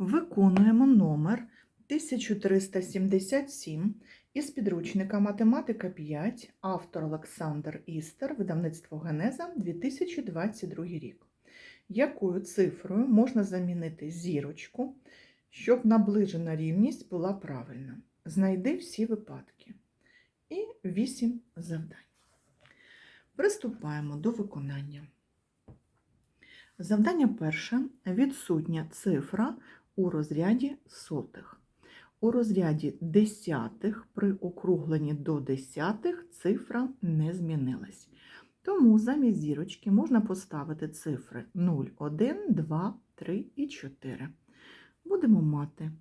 Виконуємо номер 1377 із підручника Математика 5, автор Олександр Істер, видавництво Генеза 2022 рік. Якою цифрою можна замінити зірочку, щоб наближена рівність була правильна? Знайди всі випадки. І 8 завдань. Приступаємо до виконання. Завдання перше. Відсутня цифра у розряді сотих. У розряді десятих при округленні до десятих цифра не змінилась. Тому замість зірочки можна поставити цифри 0, 1, 2, 3 і 4. Будемо мати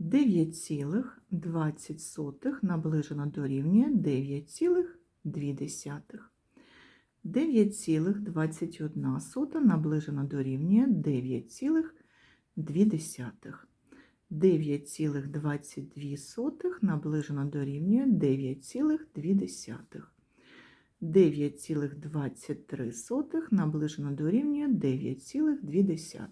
9,20 наближено дорівнює 9,2. 9,21 наближено дорівнює 9,2. 9,22 наближено дорівнює 9,2. 9,23 наближено дорівнює 9,2.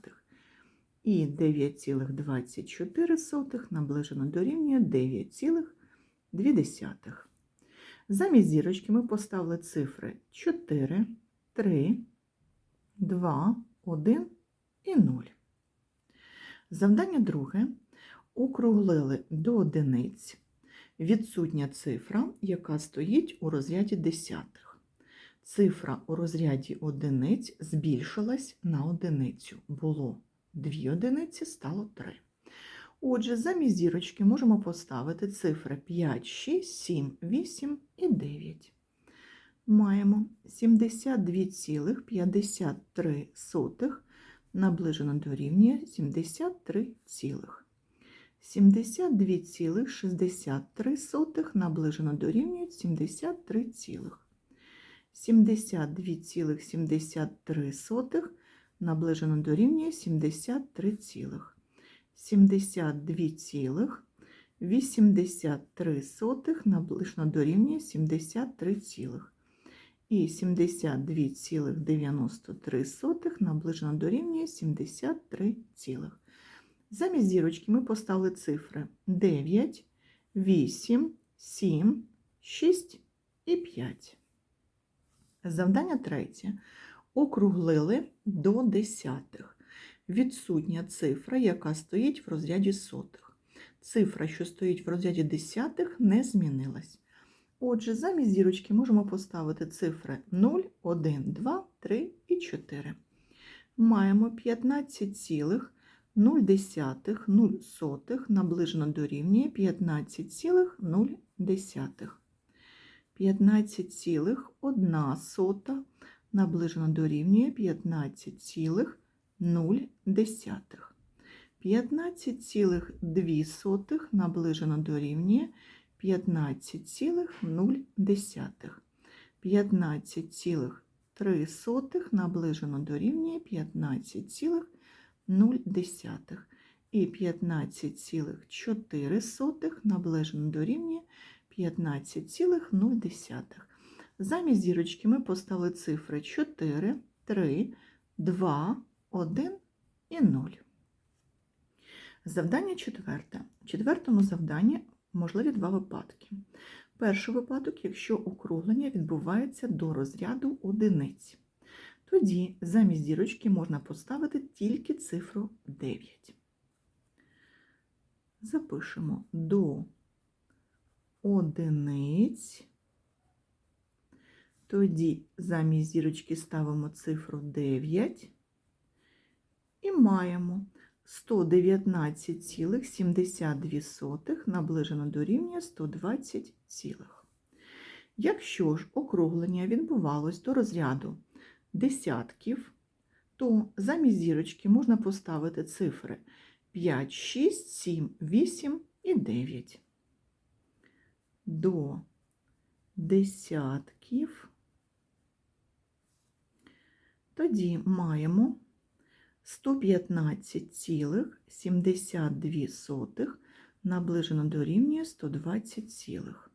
І 9,24 наближено дорівнює 9,2. Замість зірочки ми поставили цифри 4, 3, 2, 1 і 0. Завдання друге. Округлили до одиниць відсутня цифра, яка стоїть у розряді десятих. Цифра у розряді одиниць збільшилась на одиницю. Було 2 одиниці, стало 3. Отже, замість зірочки можемо поставити цифри 5, 6, 7, 8 і 9. Маємо 72,53 наближено дорівнює 73, цілих. 72,63 наближено дорівнює 73, цілих. 72,73 наближено дорівнює 73, цілих. 72,83 наближено дорівнює 73, цілих. І 72,93 наближено дорівнює 73, цілих. Замість зірочки ми поставили цифри 9, 8, 7, 6 і 5. Завдання третє. Округлили до десятих. Відсутня цифра, яка стоїть в розряді сотих. Цифра, що стоїть в розряді десятих, не змінилась. Отже, замість зірочки можемо поставити цифри 0, 1, 2, 3 і 4. Маємо 15,0 наближено дорівнює 15,0. 15,1 наближено дорівнює 15,0. 15,2 наближено дорівнює 15,0. 15,3 наближено дорівнює 15,0. І 15,4 наближено дорівнює 15,0. Замість зірочки ми поставили цифри 4, 3, 2, 1 і 0. Завдання четверте. В четвертому завданні можливі два випадки. Перший випадок, якщо округлення відбувається до розряду одиниць. Тоді замість зірочки можна поставити тільки цифру 9. Запишемо до одиниць. Тоді замість зірочки ставимо цифру 9 і маємо 119,72 наближено дорівнює 120, цілих. Якщо ж округлення відбувалось до розряду десятків, то замість зірочки можна поставити цифри 5, 6, 7, 8 і 9. До десятків тоді маємо 115,72 наближено дорівнює 120, цілих.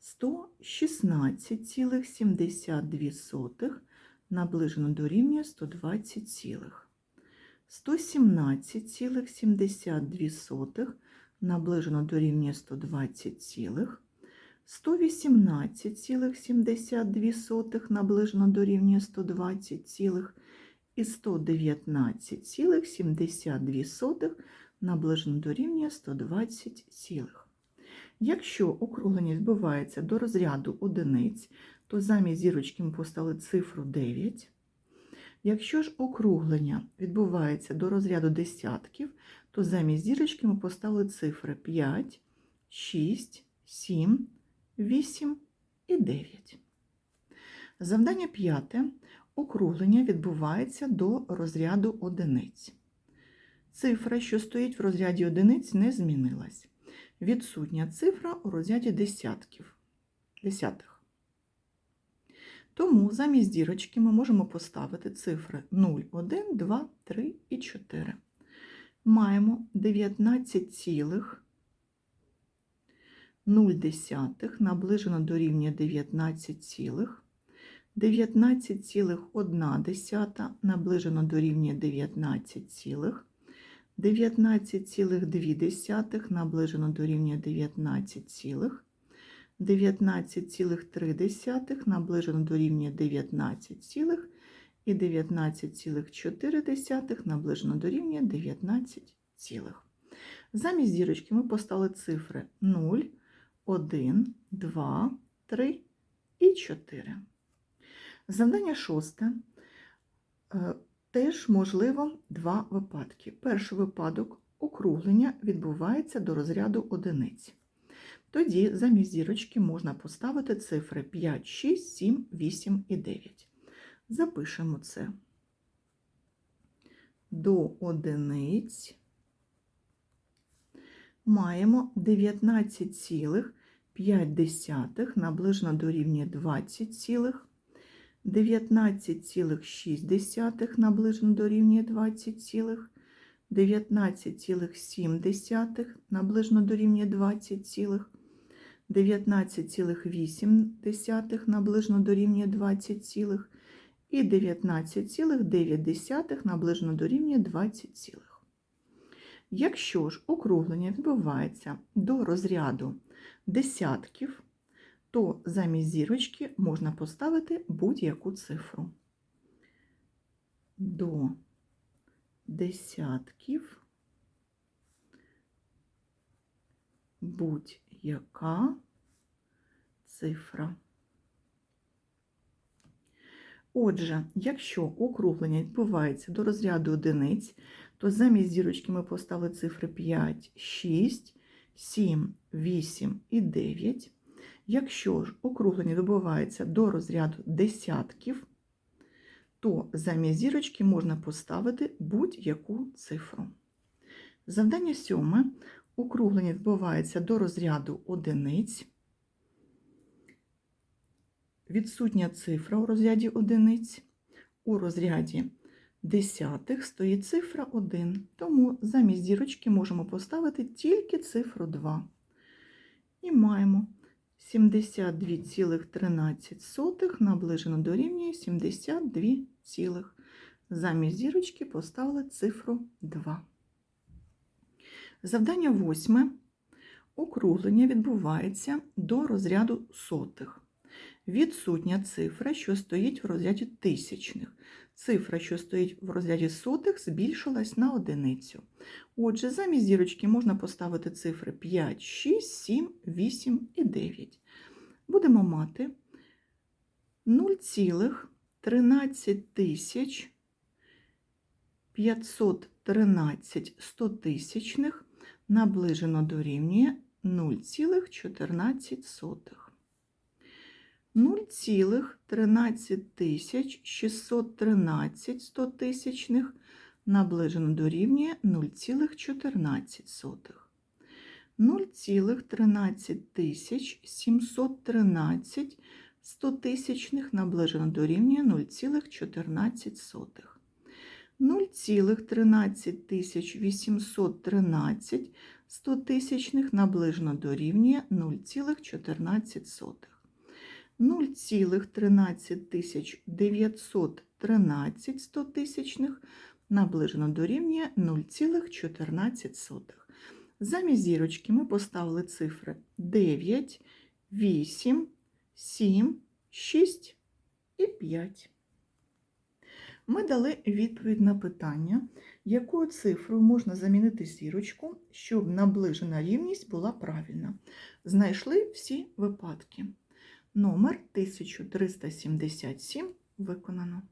116,72 наближено дорівнює 120, цілих. 117,72 наближено дорівнює 120 цілих. 118,72 наближено дорівнює 120 цілих. І 119,72 наближено дорівнює 120 цілих. Якщо округлення відбувається до розряду одиниць, то замість зірочки ми поставили цифру 9. Якщо ж округлення відбувається до розряду десятків, то замість зірочки ми поставили цифри 5, 6, 7, 8 і 9. Завдання п'яте. Округлення відбувається до розряду одиниць. Цифра, що стоїть в розряді одиниць, не змінилась. Відсутня цифра у розряді десятків. Десятих. Тому замість дірочки ми можемо поставити цифри 0, 1, 2, 3 і 4. Маємо 19,0 наближено до рівня 19, цілих. 19,1 наближено до рівня 19, цілих. 19,2 наближено до рівня 19, цілих. 19,3 наближено до рівня 19, цілих. і 19,4 наближено до рівня 19, цілих. Замість зірочки ми поставили цифри 0, 1, 2, 3 і 4. Завдання шосте. Е, Теж можливо два випадки. Перший випадок округлення відбувається до розряду одиниць. Тоді замість зірочки можна поставити цифри 5, 6, 7, 8 і 9. Запишемо це до одиниць. Маємо 19,5 наближено до рівня 20, цілих. 19,6 наближено до рівня 20, цілих. 19,7 наближено до рівня 20, цілих. 19,8 наближено до рівня 20, цілих. і 19,9 наближено до рівня 20, цілих. Якщо ж округлення відбувається до розряду десятків, то замість зірочки можна поставити будь-яку цифру. До десятків будь-яка цифра. Отже, якщо округлення відбувається до розряду одиниць, то замість зірочки ми поставили цифри 5, 6, 7, 8 і 9. Якщо ж округлення відбувається до розряду десятків, то замість зірочки можна поставити будь-яку цифру. Завдання сьоме. Округлення відбувається до розряду одиниць. Відсутня цифра у розряді одиниць. У розряді десятих стоїть цифра 1, тому замість зірочки можемо поставити тільки цифру 2. І маємо 72,13 наближено до рівня 72, цілих. замість зірочки поставили цифру 2. Завдання восьме. Округлення відбувається до розряду сотих. Відсутня цифра, що стоїть в розряді тисячних. Цифра, що стоїть в розряді сотих, збільшилась на одиницю. Отже, замість зірочки можна поставити цифри 5, 6, 7, 8 і 9. Будемо мати 0,13 тисяч 513 стотисячних наближено дорівнює 0,14. 0,13 613 стотисячних наближено дорівнює 0,14. 0,13 713 стотисячних наближено дорівнює 0,14. 0,13 813 стотисячних наближено дорівнює 0,14. 0,13 913 стотисячних наближено дорівнює 0,14. Замість зірочки ми поставили цифри 9, 8, 7, 6 і 5. Ми дали відповідь на питання, якою цифрою можна замінити зірочку, щоб наближена рівність була правильна. Знайшли всі випадки. Номер 1377 виконано.